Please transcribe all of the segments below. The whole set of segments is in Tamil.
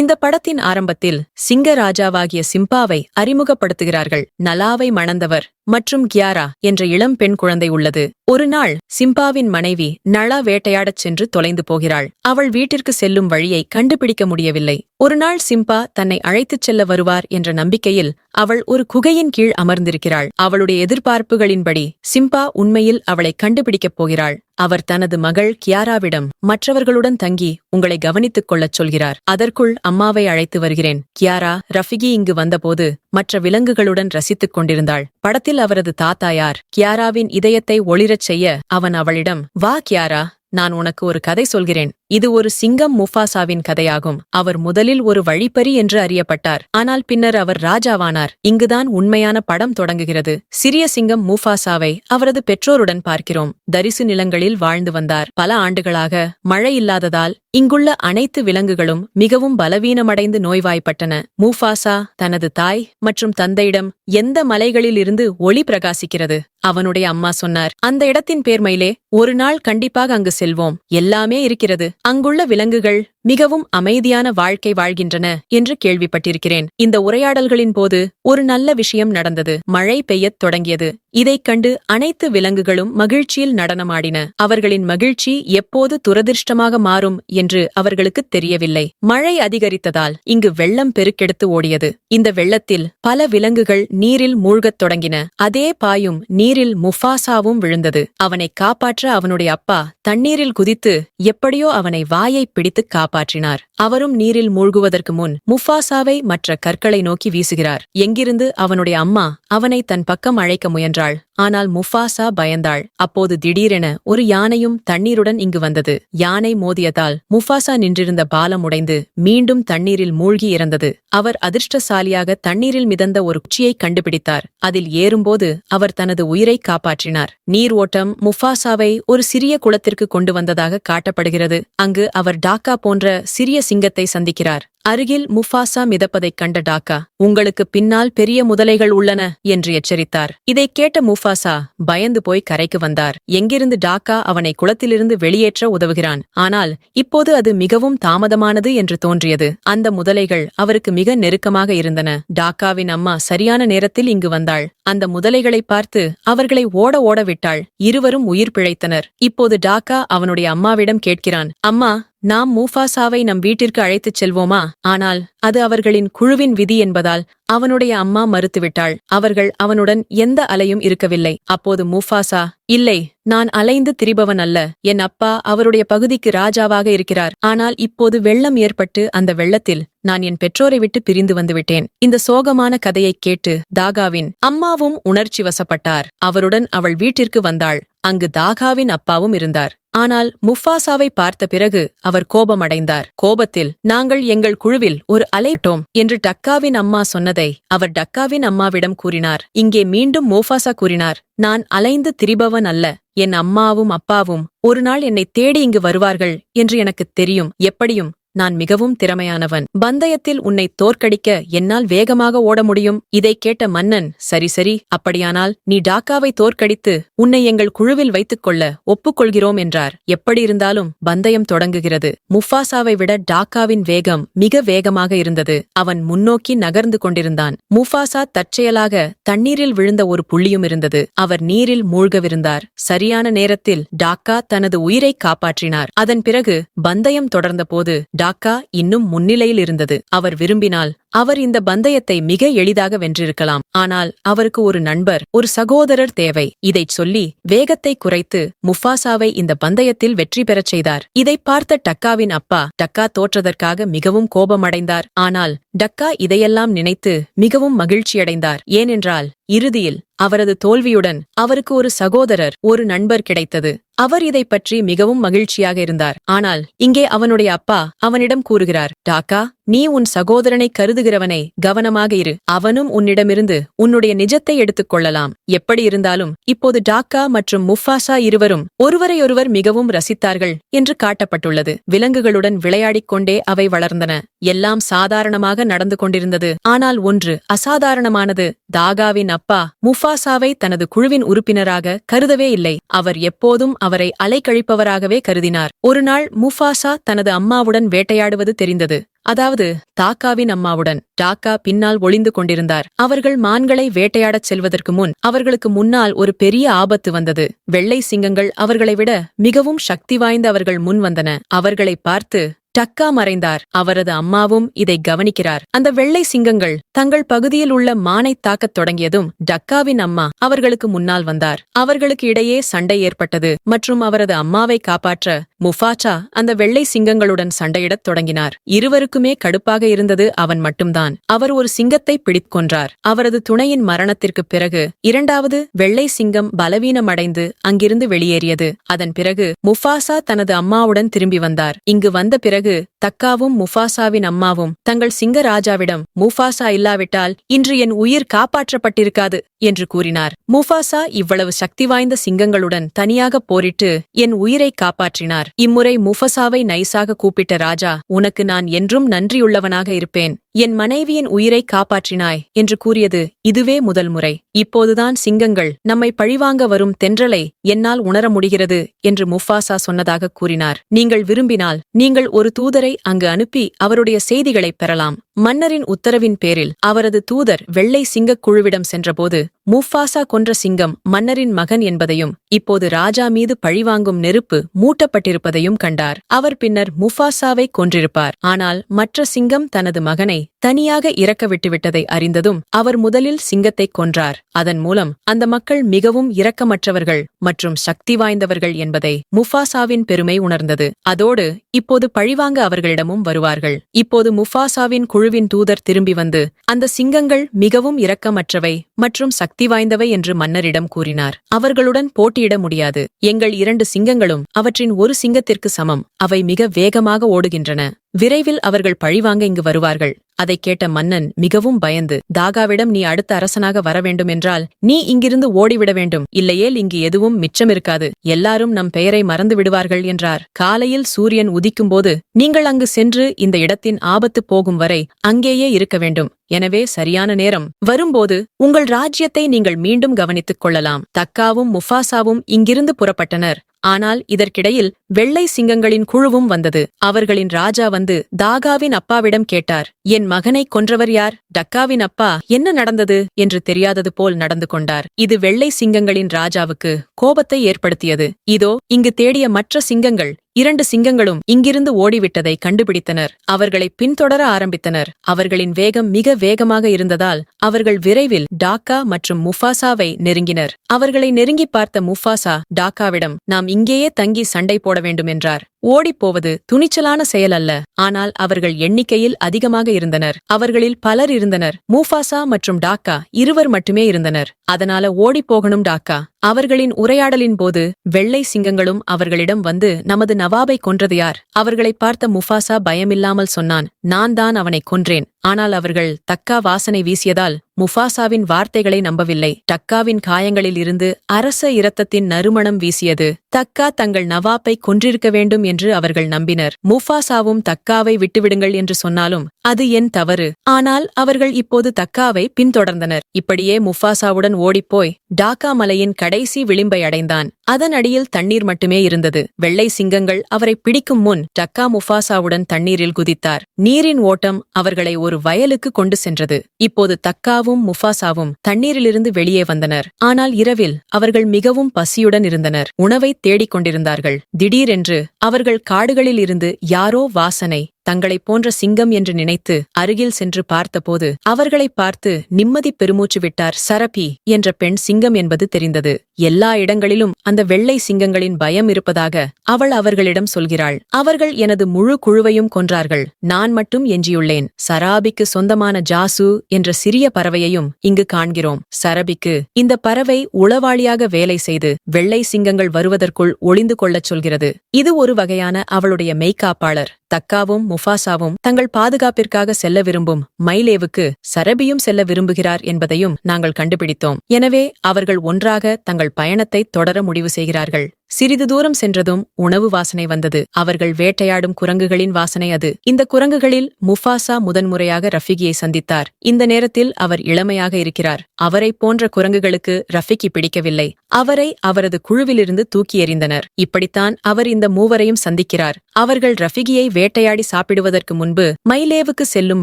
இந்த படத்தின் ஆரம்பத்தில் சிங்க ராஜாவாகிய சிம்பாவை அறிமுகப்படுத்துகிறார்கள். நலாவை மணந்தவர் மற்றும் கியாரா என்ற இளம் பெண் குழந்தை உள்ளது. ஒரு நாள் சிம்பாவின் மனைவி நளா வேட்டையாடச் சென்று தொலைந்து போகிறாள். அவள் வீட்டிற்கு செல்லும் வழியை கண்டுபிடிக்க முடியவில்லை. ஒரு நாள் சிம்பா தன்னை அழைத்துச் செல்ல வருவார் என்ற நம்பிக்கையில் அவள் ஒரு குகையின் கீழ் அமர்ந்திருக்கிறாள். அவளுடைய எதிர்பார்ப்புகளின்படி சிம்பா உண்மையில் அவளை கண்டுபிடிக்கப் போகிறாள். அவர் தனது மகள் கியாராவிடம் மற்றவர்களுடன் தங்கி உங்களை கவனித்துக் கொள்ளச் சொல்கிறார். அதற்குள் அம்மாவை அழைத்து வருகிறேன். கியாரா ரஃபிகி இங்கு வந்தபோது மற்ற விலங்குகளுடன் ரசித்துக் கொண்டிருந்தாள். படத்தில் அவரது தாத்தா யார்? கியாராவின் இதயத்தை ஒளிரச் செய்ய அவன் அவளிடம் வா கியாரா நான் உனக்கு ஒரு கதை சொல்கிறேன். இது ஒரு சிங்கம் முஃபாசாவின் கதையாகும். அவர் முதலில் ஒரு வழிப்பறி என்று அறியப்பட்டார். ஆனால் பின்னர் அவர் ராஜாவானார். இங்குதான் உண்மையான படம் தொடங்குகிறது. சிறிய சிங்கம் மூஃபாசாவை அவரது பெற்றோருடன் பார்க்கிறோம். தரிசு நிலங்களில் வாழ்ந்து வந்தார். பல ஆண்டுகளாக மழை இல்லாததால் இங்குள்ள அனைத்து விலங்குகளும் மிகவும் பலவீனமடைந்து நோய்வாய்ப்பட்டன. மூஃபாசா தனது தாய் மற்றும் தந்தையிடம் எந்த மலைகளில் இருந்து ஒளி பிரகாசிக்கிறது? அவனுடைய அம்மா சொன்னார். அந்த இடத்தின் பேர்மையிலே ஒரு நாள் கண்டிப்பாக அங்கு செல்வோம். எல்லாமே இருக்கிறது. அங்குள்ள விலங்குகள் மிகவும் அமைதியான வாழ்க்கை வாழ்கின்றன என்று கேள்விப்பட்டிருக்கிறேன். இந்த உரையாடல்களின் போது ஒரு நல்ல விஷயம் நடந்தது. மழை பெய்யத் தொடங்கியது. இதைக் கண்டு அனைத்து விலங்குகளும் மகிழ்ச்சியில் நடனமாடின. அவர்களின் மகிழ்ச்சி எப்போது துரதிர்ஷ்டமாக மாறும் என்று அவர்களுக்குத் தெரியவில்லை. மழை அதிகரித்ததால் இங்கு வெள்ளம் பெருக்கெடுத்து ஓடியது. இந்த வெள்ளத்தில் பல விலங்குகள் நீரில் மூழ்கத் தொடங்கின. அதே பாயும் நீரில் முஃபாசாவும் விழுந்தது. அவனை காப்பாற்ற அவனுடைய அப்பா தண்ணீரில் குதித்து எப்படியோ அவனை வாயை பிடித்து காப்பாற்றினார். அவரும் நீரில் மூழ்குவதற்கு முன் முஃபாசாவை மற்ற கற்களை நோக்கி வீசுகிறார். எங்கிருந்து அவனுடைய அம்மா அவனை தன் பக்கம் அழைக்க முயன்றாள். ஆனால் முஃபாசா பயந்தாள். அப்போது திடீரென ஒரு யானையும் தண்ணீருடன் இங்கு வந்தது. யானை மோதியதால் முஃபாசா நின்றிருந்த பாலம் உடைந்து மீண்டும் தண்ணீரில் மூழ்கி இறந்தது. அவர் அதிர்ஷ்டசாலியாக தண்ணீரில் மிதந்த ஒரு குச்சியை கண்டுபிடித்தார். அதில் ஏறும்போது அவர் தனது உயிரை காப்பாற்றினார். நீர் ஓட்டம் முஃபாசாவை ஒரு சிறிய குளத்திற்கு கொண்டு வந்ததாக காட்டப்படுகிறது. அங்கு அவர் டாக்கா போன்ற சிறிய சிங்கத்தை சந்திக்கிறார். அருகில் முஃபாசா மிதப்பதைக் கண்ட டாக்கா உங்களுக்கு பின்னால் பெரிய முதலைகள் உள்ளன என்று எச்சரித்தார். இதைக் கேட்ட முஃபாசா பயந்து போய் கரைக்கு வந்தார். எங்கிருந்து டாக்கா அவனை குளத்திலிருந்து வெளியேற்ற உதவுகிறான்? ஆனால் இப்போது அது மிகவும் தாமதமானது என்று தோன்றியது. அந்த முதலைகள் அவருக்கு மிக நெருக்கமாக இருந்தன. டாக்காவின் அம்மா சரியான நேரத்தில் இங்கு வந்தாள். அந்த முதலைகளை பார்த்து அவர்களை ஓட ஓட விட்டாள். இருவரும் உயிர் பிழைத்தனர். இப்போது டாக்கா அவனுடைய அம்மாவிடம் கேட்கிறான் அம்மா நாம் மூஃபாசாவை நம் வீட்டிற்கு அழைத்துச் செல்வோமா? ஆனால் அது அவர்களின் குழுவின் விதி என்பதால் அவனுடைய அம்மா மறுத்துவிட்டாள். அவர்கள் அவனுடன் எந்த அலையும் இருக்கவில்லை. அப்போது மூஃபாசா இல்லை நான் அலைந்து திரிபவன் அல்ல. என் அப்பா அவருடைய பகுதிக்கு ராஜாவாக இருக்கிறார். ஆனால் இப்போது வெள்ளம் ஏற்பட்டு அந்த வெள்ளத்தில் நான் என் பெற்றோரை விட்டு பிரிந்து வந்துவிட்டேன். இந்த சோகமான கதையைக் கேட்டு தாகாவின் அம்மாவும் உணர்ச்சி வசப்பட்டார். அவருடன் அவள் வீட்டிற்கு வந்தாள். அங்கு தாகாவின் அப்பாவும் இருந்தார். ஆனால் முஃபாசாவை பார்த்த பிறகு அவர் கோபமடைந்தார். கோபத்தில் நாங்கள் எங்கள் குழுவில் ஒரு அலைட்டோம் என்று டக்காவின் அம்மா சொன்னதை அவர் டக்காவின் அம்மாவிடம் கூறினார். இங்கே மீண்டும் மோஃபாசா கூறினார் நான் அலைந்து திரிபவன் அல்ல என் அம்மாவும் அப்பாவும் ஒரு நாள் என்னை தேடி இங்கு வருவார்கள் என்று எனக்குத் தெரியும். எப்படியும் நான் மிகவும் திறமையானவன். பந்தயத்தில் உன்னை தோற்கடிக்க என்னால் வேகமாக ஓட முடியும். இதைக் கேட்ட மன்னன் சரி சரி அப்படியானால் நீ டாக்காவை தோற்கடித்து உன்னை எங்கள் குழுவில் வைத்துக் கொள்ள ஒப்புக்கொள்கிறோம் என்றார். எப்படியிருந்தாலும் பந்தயம் தொடங்குகிறது. முஃபாசாவை விட டாக்காவின் வேகம் மிக வேகமாக இருந்தது. அவன் முன்னோக்கி நகர்ந்து கொண்டிருந்தான். முஃபாசா தற்செயலாக தண்ணீரில் விழுந்த ஒரு புள்ளியும் இருந்தது. அவர் நீரில் மூழ்கவிருந்தார். சரியான நேரத்தில் டாக்கா தனது உயிரை காப்பாற்றினார். அதன் பிறகு பந்தயம் தொடர்ந்தபோது டாக்கா இன்னும் முன்னிலையில் இருந்தது. அவர் விரும்பினால் அவர் இந்த பந்தயத்தை மிக எளிதாக வென்றிருக்கலாம். ஆனால் அவருக்கு ஒரு நண்பர் ஒரு சகோதரர் தேவை. இதைச் சொல்லி வேகத்தை குறைத்து முஃபாசாவை இந்த பந்தயத்தில் வெற்றி பெறச் செய்தார். இதைப் பார்த்த டக்காவின் அப்பா டக்கா தோற்றதற்காக மிகவும் கோபமடைந்தார். ஆனால் டக்கா இதையெல்லாம் நினைத்து மிகவும் மகிழ்ச்சியடைந்தார். ஏனென்றால் இறுதியில் அவரது தோல்வியுடன் அவருக்கு ஒரு சகோதரர் ஒரு நண்பர் கிடைத்தது. அவர் இதைப் பற்றி மிகவும் மகிழ்ச்சியாக இருந்தார். ஆனால் இங்கே அவனுடைய அப்பா அவனிடம் கூறுகிறார் டாக்கா நீ உன் சகோதரனை கருதுகிறவனை கவனமாக இரு. அவனும் உன்னிடமிருந்து உன்னுடைய நிஜத்தை எடுத்துக் கொள்ளலாம் எப்படி இருந்தாலும் இப்போது டாக்கா மற்றும் முஃபாசா இருவரும் ஒருவரையொருவர் மிகவும் ரசித்தார்கள் என்று காட்டப்பட்டுள்ளது. விலங்குகளுடன் விளையாடிக் கொண்டே அவை வளர்ந்தன. எல்லாம் சாதாரணமாக நடந்து கொண்டிருந்தது. ஆனால் ஒன்று அசாதாரணமானது. தாகாவின் அப்பா முஃபாசாவை தனது குழுவின் உறுப்பினராக கருதவே இல்லை. அவர் எப்போதும் அவரை அலைக்கழிப்பவராகவே கருதினார். ஒருநாள் முஃபாசா தனது அம்மாவுடன் வேட்டையாடுவது தெரிந்தது. அதாவது தாக்காவின் அம்மாவுடன் டாக்கா பின்னால் ஒளிந்து கொண்டிருந்தார். அவர்கள் மான்களை வேட்டையாடச் செல்வதற்கு முன் அவர்களுக்கு முன்னால் ஒரு பெரிய ஆபத்து வந்தது. வெள்ளை சிங்கங்கள் அவர்களை விட மிகவும் சக்தி வாய்ந்த அவர்கள் முன் வந்தன. அவர்களை பார்த்து டக்கா மறைந்தார். அவரது அம்மாவும் இதை கவனிக்கிறார். அந்த வெள்ளை சிங்கங்கள் தங்கள் பகுதியில் உள்ள மானை தாக்கத் தொடங்கியதும் டக்காவின் அம்மா அவர்களுக்கு முன்னால் வந்தார். அவர்களுக்கு இடையே சண்டை ஏற்பட்டது மற்றும் அவரது அம்மாவை காப்பாற்ற முஃபாச்சா அந்த வெள்ளை சிங்கங்களுடன் சண்டையிடத் தொடங்கினார். இருவருக்குமே கடுப்பாக இருந்தது அவன் மட்டும்தான். அவர் ஒரு சிங்கத்தை பிடித்கொன்றார் அவரது துணையின் மரணத்திற்குப் பிறகு இரண்டாவது வெள்ளை சிங்கம் பலவீனமடைந்து அங்கிருந்து வெளியேறியது. அதன் பிறகு முஃபாசா தனது அம்மாவுடன் திரும்பி வந்தார். இங்கு வந்த பிறகு தக்காவும் முஃபாசாவின் அம்மாவும். தங்கள் சிங்கராஜாவிடம் முஃபாசா இல்லாவிட்டால் இன்று என் உயிர் காப்பாற்றப்பட்டிருக்காது என்று கூறினார். முஃபாசா இவ்வளவு சக்தி வாய்ந்த சிங்கங்களுடன் தனியாக போரிட்டு என் உயிரை காப்பாற்றினார். இம்முறை முஃபசாவை நைசாக கூப்பிட்ட ராஜா உனக்கு நான் என்றும் நன்றியுள்ளவனாக இருப்பேன். என் மனைவியின் உயிரை காப்பாற்றினாய் என்று கூறியது இதுவே முதல் முறை. இப்போதுதான் சிங்கங்கள் நம்மை பழிவாங்க வரும் தென்றலை என்னால் உணர முடிகிறது என்று முஃபாசா சொன்னதாக கூறினார். நீங்கள் விரும்பினால் நீங்கள் ஒரு தூதரை அங்கு அனுப்பி அவருடைய செய்திகளைப் பெறலாம். மன்னரின் உத்தரவின் பேரில் அவரது தூதர் வெள்ளை சிங்கக் குழுவிடம் சென்றபோது முஃபாசா கொன்ற சிங்கம் மன்னரின் மகன் என்பதையும் இப்போது ராஜா மீது பழிவாங்கும் நெருப்பு மூட்டப்பட்டிருப்பதையும் கண்டார். அவர் பின்னர் முஃபாசாவை கொன்றிருப்பார். ஆனால் மற்ற சிங்கம் தனது மகனை தனியாக இறக்க விட்டுவிட்டதை அறிந்ததும் அவர் முதலில் சிங்கத்தை கொன்றார். அதன் மூலம் அந்த மக்கள் மிகவும் இரக்கமற்றவர்கள் மற்றும் சக்தி வாய்ந்தவர்கள் என்பதை முஃபாசாவின் பெருமை உணர்ந்தது. அதோடு இப்போது பழிவாங்க அவர்களிடமும் வருவார்கள். இப்போது முஃபாசாவின் குழுவின் தூதர் திரும்பி வந்து அந்த சிங்கங்கள் மிகவும் இரக்கமற்றவை மற்றும் சக்தி வாய்ந்தவை என்று மன்னரிடம் கூறினார். அவர்களுடன் போட்டியிட முடியாது. எங்கள் இரண்டு சிங்கங்களும் அவற்றின் ஒரு சிங்கத்திற்கு சமம். அவை மிக வேகமாக ஓடுகின்றன. விரைவில் அவர்கள் பழிவாங்க இங்கு வருவார்கள். அதைக் கேட்ட மன்னன் மிகவும் பயந்து தாகாவிடம் நீ அடுத்த அரசனாக வர வேண்டுமென்றால் நீ இங்கிருந்து ஓடிவிட வேண்டும். இல்லையேல் இங்கு எதுவும் மிச்சமிருக்காது. எல்லாரும் நம் பெயரை மறந்து விடுவார்கள் என்றார். காலையில் சூரியன் உதிக்கும்போது நீங்கள் அங்கு சென்று இந்த இடத்தின் ஆபத்து போகும் வரை அங்கேயே இருக்க வேண்டும். எனவே சரியான நேரம். வரும்போது உங்கள் ராஜ்யத்தை நீங்கள் மீண்டும் கவனித்துக் கொள்ளலாம். தக்காவும் முஃபாசாவும் இங்கிருந்து புறப்பட்டனர். ஆனால் இதற்கிடையில் வெள்ளை சிங்கங்களின் குழுவும் வந்தது. அவர்களின் ராஜா வந்து தாகாவின் அப்பாவிடம் கேட்டார் என் மகனை கொன்றவர் யார்? டக்காவின் அப்பா என்ன நடந்தது? என்று தெரியாதது போல் நடந்து கொண்டார். இது வெள்ளை சிங்கங்களின் ராஜாவுக்கு கோபத்தை ஏற்படுத்தியது. இதோ இங்கு தேடிய மற்ற சிங்கங்கள் இரண்டு சிங்கங்களும் இங்கிருந்து ஓடிவிட்டதை கண்டுபிடித்தனர். அவர்களை பின்தொடர ஆரம்பித்தனர். அவர்களின் வேகம் மிக வேகமாக இருந்ததால் அவர்கள் விரைவில் டாக்கா மற்றும் முஃபாசாவை நெருங்கினர். அவர்களை நெருங்கி பார்த்த முஃபாசா டாக்காவிடம் நாம் இங்கேயே தங்கி சண்டை போட வேண்டும் என்றார் ஓடிப்போவது துணிச்சலான செயல் அல்ல. ஆனால் அவர்கள் எண்ணிக்கையில் அதிகமாக இருந்தனர். அவர்களில் பலர் இருந்தனர். மூஃபாசா மற்றும் டாக்கா இருவர் மட்டுமே இருந்தனர். அதனால ஓடிப்போகணும் டாக்கா. அவர்களின் உரையாடலின் போது வெள்ளை சிங்கங்களும் அவர்களிடம் வந்து நமது நவாபை கொன்றது யார்? அவர்களை பார்த்த முஃபாசா பயமில்லாமல் சொன்னான் நான் தான் அவனை கொன்றேன். ஆனால் அவர்கள் தக்கா வாசனை வீசியதால் முஃபாசாவின் வார்த்தைகளை நம்பவில்லை. டக்காவின் காயங்களில் இருந்து அரச இரத்தத்தின் நறுமணம் வீசியது. தக்கா தங்கள் நவாப்பை கொன்றிருக்க வேண்டும் என்று அவர்கள் நம்பினர். முஃபாசாவும் தக்காவை விட்டுவிடுங்கள் என்று சொன்னாலும் அது என் தவறு. ஆனால் அவர்கள் இப்போது தக்காவை பின்தொடர்ந்தனர். இப்படியே முஃபாசாவுடன் ஓடிப்போய் டாக்கா மலையின் கடைசி விளிம்பை அடைந்தான். அதன் அடியில் தண்ணீர் மட்டுமே இருந்தது. வெள்ளை சிங்கங்கள் அவரை பிடிக்கும் முன் டக்கா முஃபாசாவுடன் தண்ணீரில் குதித்தார். நீரின் ஓட்டம் அவர்களை ஒரு வயலுக்கு கொண்டு சென்றது. இப்போது தக்காவும் முஃபாசாவும் தண்ணீரிலிருந்து வெளியே வந்தனர். ஆனால் இரவில் அவர்கள் மிகவும் பசியுடன் இருந்தனர். உணவை தேடிக் கொண்டிருந்தார்கள் திடீரென்று அவர்கள் காடுகளில் இருந்து யாரோ வாசனை தங்களைப் போன்ற சிங்கம் என்று நினைத்து அருகில் சென்று பார்த்தபோது அவர்களைப் பார்த்து நிம்மதி பெருமூச்சு விட்டார் சரபி என்ற பெண் சிங்கம் என்பது தெரிந்தது. எல்லா இடங்களிலும் அந்த வெள்ளை சிங்கங்களின் பயம் இருப்பதாக அவள் அவர்களிடம் சொல்கிறாள். அவர்கள் எனது முழு குழுவையும் கொன்றார்கள். நான் மட்டும் எஞ்சியுள்ளேன். சராபிக்கு சொந்தமான ஜாசு என்ற சிறிய பறவையையும் இங்கு காண்கிறோம். சரபிக்கு இந்த பறவை உளவாளியாக வேலை செய்து வெள்ளை சிங்கங்கள் வருவதற்குள் ஒளிந்து கொள்ளச் சொல்கிறது. இது ஒரு வகையான அவளுடைய மெய்காப்பாளர் தக்காவும் முஃபாசாவும் தங்கள் பாதுகாப்பிற்காக செல்ல விரும்பும் மைலேவுக்கு சரபியும் செல்ல விரும்புகிறார் என்பதையும் நாங்கள் கண்டுபிடித்தோம். எனவே அவர்கள் ஒன்றாக தங்கள் பயணத்தை தொடர முடிவு செய்கிறார்கள். சிறிது தூரம் சென்றதும் உணவு வாசனை வந்தது. அவர்கள் வேட்டையாடும் குரங்குகளின் வாசனை அது. இந்த குரங்குகளில் முஃபாசா முதன்முறையாக ரஃபிகியை சந்தித்தார். இந்த நேரத்தில் அவர் இளமையாக இருக்கிறார். அவரைப் போன்ற குரங்குகளுக்கு ரஃபிகி பிடிக்கவில்லை. அவரை அவரது குழுவிலிருந்து தூக்கி எறிந்தனர். இப்படித்தான் அவர் இந்த மூவரையும் சந்திக்கிறார். அவர்கள் ரஃபிகியை வேட்டையாடி சாப்பிடுவதற்கு முன்பு மைலேவுக்கு செல்லும்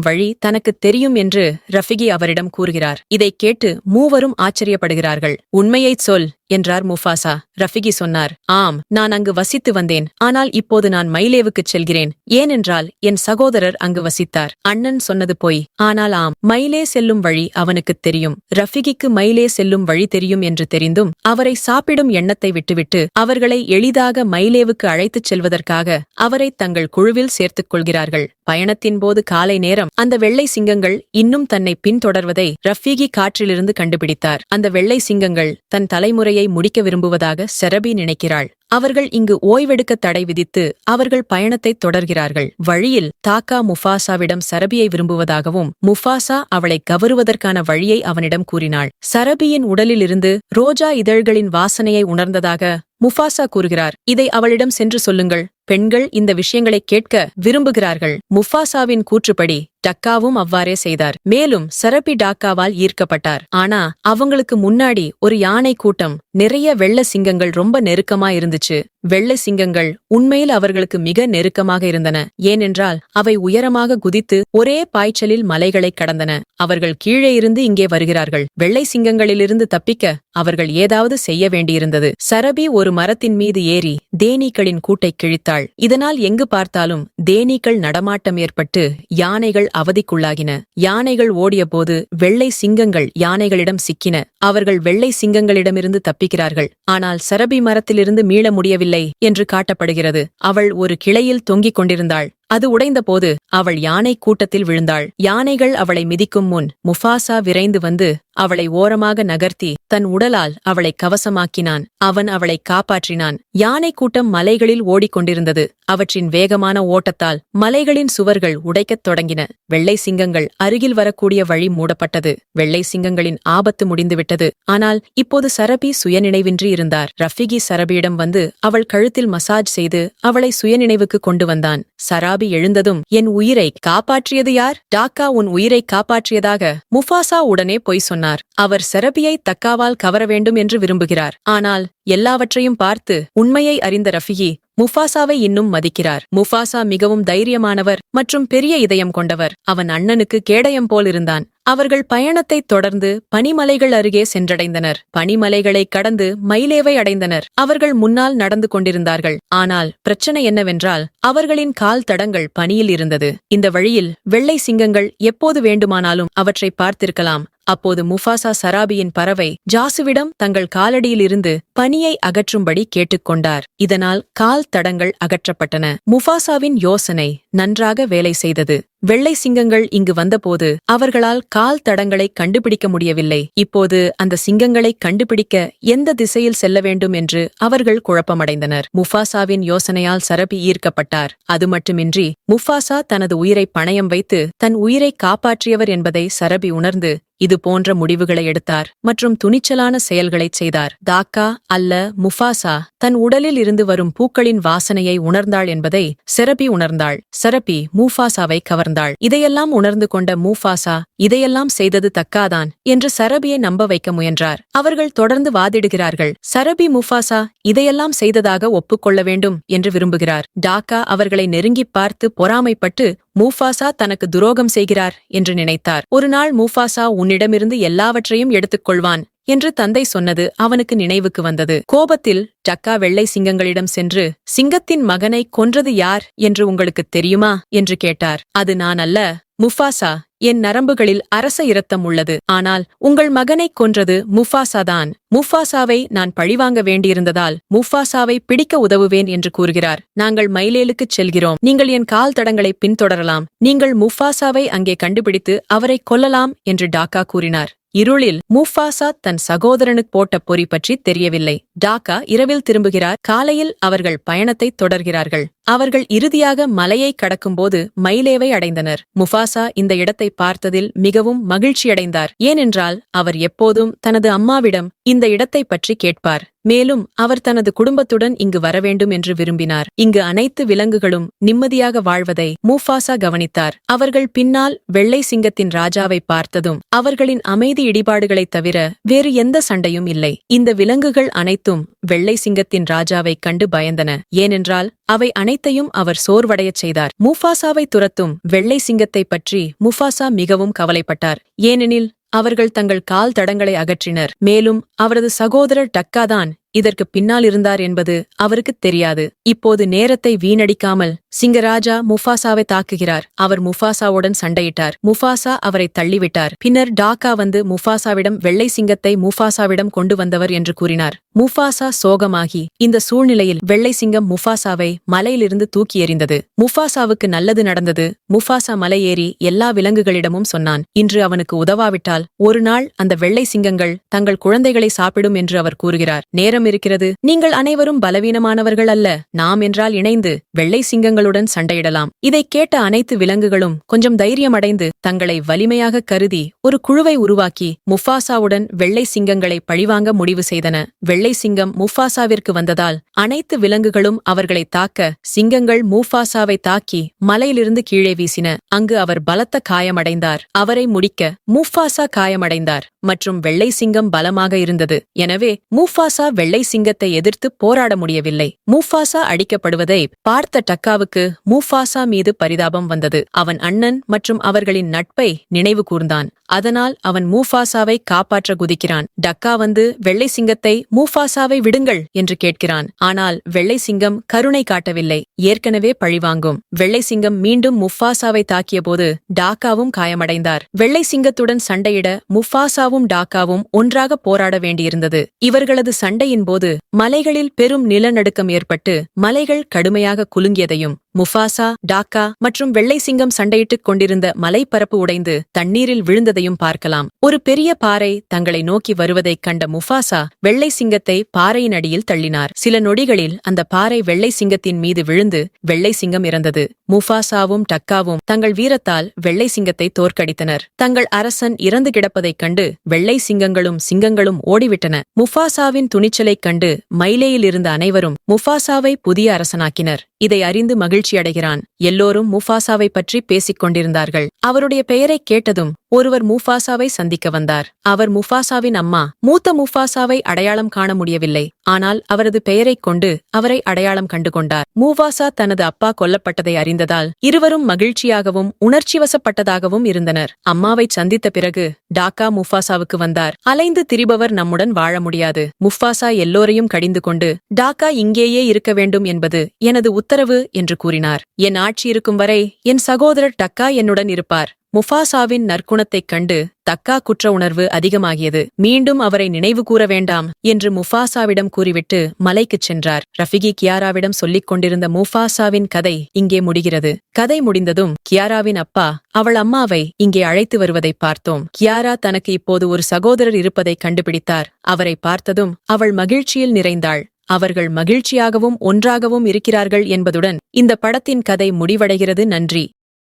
வழி தனக்கு தெரியும் என்று ரஃபிகி அவரிடம் கூறுகிறார். இதைக் கேட்டு மூவரும் ஆச்சரியப்படுகிறார்கள். உண்மையைச் சொல் என்றார் முஃபாசா. ரஃபிகி சொன்னார். ஆம் நான் அங்கு வசித்து வந்தேன். ஆனால் இப்போது நான் மைலேவுக்குச் செல்கிறேன். ஏனென்றால் என் சகோதரர் அங்கு வசித்தார். அண்ணன் சொன்னது பொய். ஆனால் ஆம் மயிலே செல்லும் வழி அவனுக்குத் தெரியும். ரஃபிகிக்கு மயிலே செல்லும் வழி தெரியும் என்று தெரிந்தும் அவரை சாப்பிடும் எண்ணத்தை விட்டுவிட்டு அவர்களை எளிதாக மைலேவுக்கு அழைத்துச் செல்வதற்காக அவரை தங்கள் குழுவில் சேர்த்துக் கொள்கிறார்கள். பயணத்தின் போது காலை நேரம் அந்த வெள்ளை சிங்கங்கள் இன்னும் தன்னை பின்தொடர்வதை ரஃபீகி காற்றிலிருந்து கண்டுபிடித்தார். அந்த வெள்ளை சிங்கங்கள் தன் தலைமுறையை முடிக்க விரும்புவதாக செரபி நினைக்கிறாள் அவர்கள் இங்கு ஓய்வெடுக்க தடை விதித்து அவர்கள் பயணத்தை தொடர்கிறார்கள். வழியில் தாக்கா முஃபாசாவிடம் சரபியை விரும்புவதாகவும் முஃபாசா அவளை கவருவதற்கான வழியை அவனிடம் கூறினாள். சரபியின் உடலிலிருந்து ரோஜா இதழ்களின் வாசனையை உணர்ந்ததாக முஃபாசா கூறுகிறார். இதை அவளிடம் சென்று சொல்லுங்கள். பெண்கள் இந்த விஷயங்களை கேட்க விரும்புகிறார்கள். முஃபாசாவின் கூற்றுப்படி டக்காவும் அவ்வாறே செய்தார். மேலும் சரபி டாக்காவால் ஈர்க்கப்பட்டார். ஆனா அவங்களுக்கு முன்னாடி ஒரு யானை கூட்டம் நிறைய வெள்ள சிங்கங்கள் ரொம்ப நெருக்கமா இருந்துச்சு. வெள்ள சிங்கங்கள் உண்மையில் அவர்களுக்கு மிக நெருக்கமாக இருந்தன. ஏனென்றால் அவை உயரமாக குதித்து ஒரே பாய்ச்சலில் மலைகளை கடந்தன. அவர்கள் கீழே இருந்து இங்கே வருகிறார்கள். வெள்ளை சிங்கங்களிலிருந்து தப்பிக்க அவர்கள் ஏதாவது செய்ய வேண்டியிருந்தது. சரபி ஒரு மரத்தின் மீது ஏறி தேனீக்களின் கூட்டை கிழித்தாள் இதனால் எங்கு பார்த்தாலும் தேனீக்கள் நடமாட்டம் ஏற்பட்டு யானைகள் அவதிக்குள்ளாகின. யானைகள் ஓடியபோது வெள்ளை சிங்கங்கள் யானைகளிடம் சிக்கின. அவர்கள் வெள்ளை சிங்கங்களிடமிருந்து தப்பிக்கிறார்கள். ஆனால் சரபி மரத்திலிருந்து மீள முடியவில்லை என்று காட்டப்படுகிறது. அவள் ஒரு கிளையில் தொங்கிக் கொண்டிருந்தாள். அது உடைந்தபோது அவள் யானை கூட்டத்தில் விழுந்தாள். யானைகள் அவளை மிதிக்கும் முன் முஃபாசா விரைந்து வந்து அவளை ஓரமாக நகர்த்தி தன் உடலால் அவளை கவசமாக்கினான். அவன் அவளை காப்பாற்றினான். யானை கூட்டம் மலைகளில் ஓடிக்கொண்டிருந்தது. அவற்றின் வேகமான ஓட்டத்தால் மலைகளின் சுவர்கள் உடைக்கத் தொடங்கின. வெள்ளை சிங்கங்கள் அருகில் வரக்கூடிய வழி மூடப்பட்டது. வெள்ளை சிங்கங்களின் ஆபத்து முடிந்துவிட்டது. ஆனால் இப்போது சரபி சுயநினைவின்றி இருந்தார். ரஃபிகி சரபியிடம் வந்து அவள் கழுத்தில் மசாஜ் செய்து அவளை சுயநினைவுக்கு கொண்டு வந்தான். சராபி எழுந்ததும் என் உயிரை காப்பாற்றியது யார்? டாக்கா உன் உயிரை காப்பாற்றியதாக முஃபாசா உடனே பொய் சொன்னார் அவர் செரபியை தக்காவால் கவர வேண்டும் என்று விரும்புகிறார். ஆனால் எல்லாவற்றையும் பார்த்து உண்மையை அறிந்த ரஃபிகி முஃபாசாவை இன்னும் மதிக்கிறார். முஃபாசா மிகவும் தைரியமானவர் மற்றும் பெரிய இதயம் கொண்டவர். அவன் அண்ணனுக்கு கேடயம் போல் இருந்தான். அவர்கள் பயணத்தைத் தொடர்ந்து பனிமலைகள் அருகே சென்றடைந்தனர். பனிமலைகளைக் கடந்து மயிலேவை அடைந்தனர். அவர்கள் முன்னால் நடந்து கொண்டிருந்தார்கள். ஆனால் பிரச்சனை என்னவென்றால் அவர்களின் கால் தடங்கள் பனியில் இருந்தது. இந்த வழியில் வெள்ளை சிங்கங்கள் எப்போது வேண்டுமானாலும் அவற்றை பார்த்திருக்கலாம். அப்போது முஃபாசா சராபியின் பறவை ஜாசுவிடம் தங்கள் காலடியிலிருந்து பனியை அகற்றும்படி கேட்டுக்கொண்டார். இதனால் கால் தடங்கள் அகற்றப்பட்டன. முஃபாசாவின் யோசனை நன்றாக வேலை செய்தது. வெள்ளை சிங்கங்கள் இங்கு வந்தபோது அவர்களால் கால் தடங்களை கண்டுபிடிக்க முடியவில்லை. இப்போது அந்த சிங்கங்களை கண்டுபிடிக்க எந்த திசையில் செல்ல வேண்டும் என்று அவர்கள் குழப்பமடைந்தனர். முஃபாசாவின் யோசனையால் சரபி ஈர்க்கப்பட்டார். அது மட்டுமின்றி முஃபாசா தனது உயிரை பணயம் வைத்து தன் உயிரை காப்பாற்றியவர் என்பதை சரபி உணர்ந்து இது போன்ற முடிவுகளை எடுத்தார் மற்றும் துணிச்சலான செயல்களைச் செய்தார். தாக்கா அல்ல முஃபாசா தன் உடலில் இருந்து வரும் பூக்களின் வாசனையை உணர்ந்தாள் என்பதை செரபி உணர்ந்தாள். செரபி மூஃபாசாவை கவர்ந்தாள் இதையெல்லாம் உணர்ந்து கொண்ட மூஃபாசா இதையெல்லாம் செய்தது தக்காதான் என்று சரபியை நம்ப வைக்க முயன்றார். அவர்கள் தொடர்ந்து வாதிடுகிறார்கள் சரபி முஃபாசா இதையெல்லாம் செய்ததாக ஒப்புக்கொள்ள வேண்டும் என்று விரும்புகிறார். டாக்கா அவர்களை நெருங்கிப் பார்த்து பொறாமைப்பட்டு மூஃபாசா தனக்கு துரோகம் செய்கிறார் என்று நினைத்தார். ஒரு நாள் மூஃபாசா உன்னிடமிருந்து எல்லாவற்றையும் எடுத்துக்கொள்வான் என்று தந்தை சொன்னது அவனுக்கு நினைவுக்கு வந்தது. கோபத்தில் டக்கா வெள்ளை சிங்கங்களிடம் சென்று சிங்கத்தின் மகனை கொன்றது யார் என்று உங்களுக்குத் தெரியுமா? என்று கேட்டார். அது நான் அல்ல முஃபாசா. என் நரம்புகளில் அரச இரத்தம் உள்ளது. ஆனால் உங்கள் மகனைக் கொன்றது முஃபாசாதான் முஃபாசாவை நான் பழிவாங்க வேண்டியிருந்ததால் முஃபாசாவை பிடிக்க உதவுவேன் என்று கூறுகிறார். நாங்கள் மைலேலுக்குச் செல்கிறோம். நீங்கள் என் கால் தடங்களை பின்தொடரலாம். நீங்கள் முஃபாசாவை அங்கே கண்டுபிடித்து அவரை கொல்லலாம் என்று டாக்கா கூறினார். இருளில் மூஃபாசா தன் சகோதரனுக்கு போட்ட பொறி பற்றி தெரியவில்லை. டாக்கா இரவில் திரும்புகிறார். காலையில் அவர்கள் பயணத்தை தொடர்கிறார்கள். அவர்கள் இறுதியாக மலையை கடக்கும்போது மைலேவை அடைந்தனர். முஃபாசா இந்த இடத்தை பார்த்ததில் மிகவும் மகிழ்ச்சியடைந்தார். ஏனென்றால் அவர் எப்போதும் தனது அம்மாவிடம் இந்த இடத்தை பற்றி கேட்பார். மேலும் அவர் தனது குடும்பத்துடன் இங்கு வரவேண்டும் என்று விரும்பினார். இங்கு அனைத்து விலங்குகளும் நிம்மதியாக வாழ்வதை மூஃபாசா கவனித்தார். அவர்கள் பின்னால் வெள்ளை சிங்கத்தின் ராஜாவை பார்த்ததும் அவர்களின் அமைதி இடிபாடுகளைத் தவிர வேறு எந்த சண்டையும் இல்லை. இந்த விலங்குகள் அனைத்தும் வெள்ளை சிங்கத்தின் ராஜாவைக் கண்டு பயந்தன. ஏனென்றால் அவை அனைத்தையும் அவர் சோர்வடையச் செய்தார். முஃபாசாவை துரத்தும் வெள்ளை சிங்கத்தைப் பற்றி முஃபாசா மிகவும் கவலைப்பட்டார். ஏனெனில் அவர்கள் தங்கள் கால் தடங்களை அகற்றினர். மேலும் அவரது சகோதரர் டக்காதான் இதற்கு பின்னால் இருந்தார் என்பது அவருக்குத் தெரியாது. இப்போது நேரத்தை வீணடிக்காமல் சிங்கராஜா முஃபாசாவை தாக்குகிறார். அவர் முஃபாசாவுடன் சண்டையிட்டார். முஃபாசா அவரை தள்ளிவிட்டார். பின்னர் டாக்கா வந்து முஃபாசாவிடம் வெள்ளை சிங்கத்தை முஃபாசாவிடம் கொண்டு வந்தவர் என்று கூறினார். முஃபாசா சோகமாகி இந்த சூழ்நிலையில் வெள்ளை சிங்கம் முஃபாசாவை மலையிலிருந்து தூக்கி எறிந்தது. முஃபாசாவுக்கு நல்லது நடந்தது. முஃபாசா மலை ஏறி எல்லா விலங்குகளிடமும் சொன்னான். இன்று அவனுக்கு உதவாவிட்டால் ஒரு நாள் அந்த வெள்ளை சிங்கங்கள் தங்கள் குழந்தைகளை சாப்பிடும் என்று அவர் கூறுகிறார். நேரம் இருக்கிறது. நீங்கள் அனைவரும் பலவீனமானவர்கள் அல்ல. நாம் என்றால் இணைந்து வெள்ளை சிங்கங்களுடன் சண்டையிடலாம். இதைக் கேட்ட அனைத்து விலங்குகளும் கொஞ்சம் தைரியமடைந்து தங்களை வலிமையாக கருதி ஒரு குழுவை உருவாக்கி முஃபாசாவுடன் வெள்ளை சிங்கங்களை பழிவாங்க முடிவு செய்தன. வெள்ளை சிங்கம் முஃபாசாவிற்கு வந்ததால் அனைத்து விலங்குகளும் அவர்களை தாக்க சிங்கங்கள் மூஃபாசாவை தாக்கி மலையிலிருந்து கீழே வீசின. அங்கு அவர் பலத்த காயமடைந்தார். அவரை முடிக்க மூஃபாசா காயமடைந்தார். மற்றும் வெள்ளை சிங்கம் பலமாக இருந்தது. எனவே மூஃபாசா வெள்ளை சிங்கத்தை எதிர்த்து போராட முடியவில்லை. மூஃபாசா அடிக்கப்படுவதை பார்த்த டக்காவுக்கு மூஃபாசா மீது பரிதாபம் வந்தது. அவன் அண்ணன் மற்றும் அவர்களின் நட்பை நினைவு கூர்ந்தான். அதனால் அவன் மூஃபாசாவை காப்பாற்ற குதிக்கிறான். டக்கா வந்து வெள்ளை சிங்கத்தை மூஃபாசாவை விடுங்கள் என்று கேட்கிறான். ஆனால் வெள்ளை சிங்கம் கருணை காட்டவில்லை. ஏற்கனவே பழிவாங்கும் வெள்ளை சிங்கம் மீண்டும் முஃபாசாவை தாக்கியபோது டாக்காவும் காயமடைந்தார். வெள்ளை சிங்கத்துடன் சண்டையிட முஃபாசாவும் டாக்காவும் ஒன்றாக போராட வேண்டியிருந்தது. இவர்களது சண்டையின் போது மலைகளில் பெரும் நிலநடுக்கம் ஏற்பட்டு மலைகள் கடுமையாக குலுங்கியதையும் முஃபாசா டாக்கா மற்றும் வெள்ளை சிங்கம் சண்டையிட்டுக் கொண்டிருந்த மலைப்பரப்பு உடைந்து தண்ணீரில் விழுந்ததையும் பார்க்கலாம். ஒரு பெரிய பாறை தங்களை நோக்கி வருவதைக் கண்ட முஃபாசா வெள்ளை சிங்கத்தை பாறையின் அடியில் தள்ளினார். சில நொடிகளில் அந்த பாறை வெள்ளை சிங்கத்தின் மீது விழுந்து வெள்ளை சிங்கம் இறந்தது. முஃபாசாவும் டக்காவும் தங்கள் வீரத்தால் வெள்ளை சிங்கத்தை தோற்கடித்தனர். தங்கள் அரசன் இறந்து கிடப்பதைக் கண்டு வெள்ளை சிங்கங்களும் சிங்கங்களும் ஓடிவிட்டன. முஃபாசாவின் துணிச்சலைக் கண்டு மயிலேயில் இருந்த அனைவரும் முஃபாசாவை புதிய அரசனாக்கினர். இதை அறிந்து மகிழ்ச்சி மகிழ்ச்சியடைகிறான். எல்லோரும் முஃபாசாவை பற்றி பேசிக் கொண்டிருந்தார்கள் அவருடைய பெயரைக் கேட்டதும் ஒருவர் முஃபாசாவை சந்திக்க வந்தார். அவர் முஃபாசாவின் அம்மா. மூத்த முஃபாசாவை அடையாளம் காண முடியவில்லை. ஆனால் அவரது பெயரைக் கொண்டு அவரை அடையாளம் கண்டுகொண்டார். மூவாசா தனது அப்பா கொல்லப்பட்டதை அறிந்ததால் இருவரும் மகிழ்ச்சியாகவும் உணர்ச்சிவசப்பட்டதாகவும் இருந்தனர். அம்மாவை சந்தித்த பிறகு டாக்கா முஃபாசாவுக்கு வந்தார். அலைந்து திரிபவர் நம்முடன் வாழ முடியாது. முஃபாசா எல்லோரையும் கடிந்து கொண்டு டாக்கா இங்கேயே இருக்க வேண்டும் என்பது எனது உத்தரவு என்று கூறினார். என் ஆட்சி இருக்கும் வரை என் சகோதரர் டக்கா என்னுடன் இருப்பார். முஃபாசாவின் நற்குணத்தைக் கண்டு தக்கா குற்ற உணர்வு அதிகமாகியது. மீண்டும் அவரை நினைவு கூற வேண்டாம் என்று முஃபாசாவிடம் கூறிவிட்டு மலைக்குச் சென்றார். ரஃபிகி கியாராவிடம் சொல்லிக் கொண்டிருந்த முஃபாசாவின் கதை இங்கே முடிகிறது. கதை முடிந்ததும் கியாராவின் அப்பா அவள் அம்மாவை இங்கே அழைத்து வருவதை பார்த்தோம். கியாரா தனக்கு இப்போது ஒரு சகோதரர் இருப்பதை கண்டுபிடித்தார். அவரை பார்த்ததும் அவள் மகிழ்ச்சியில் நிறைந்தாள். அவர்கள் மகிழ்ச்சியாகவும் ஒன்றாகவும் இருக்கிறார்கள் என்பதுடன் இந்த படத்தின் கதை முடிவடைகிறது. நன்றி.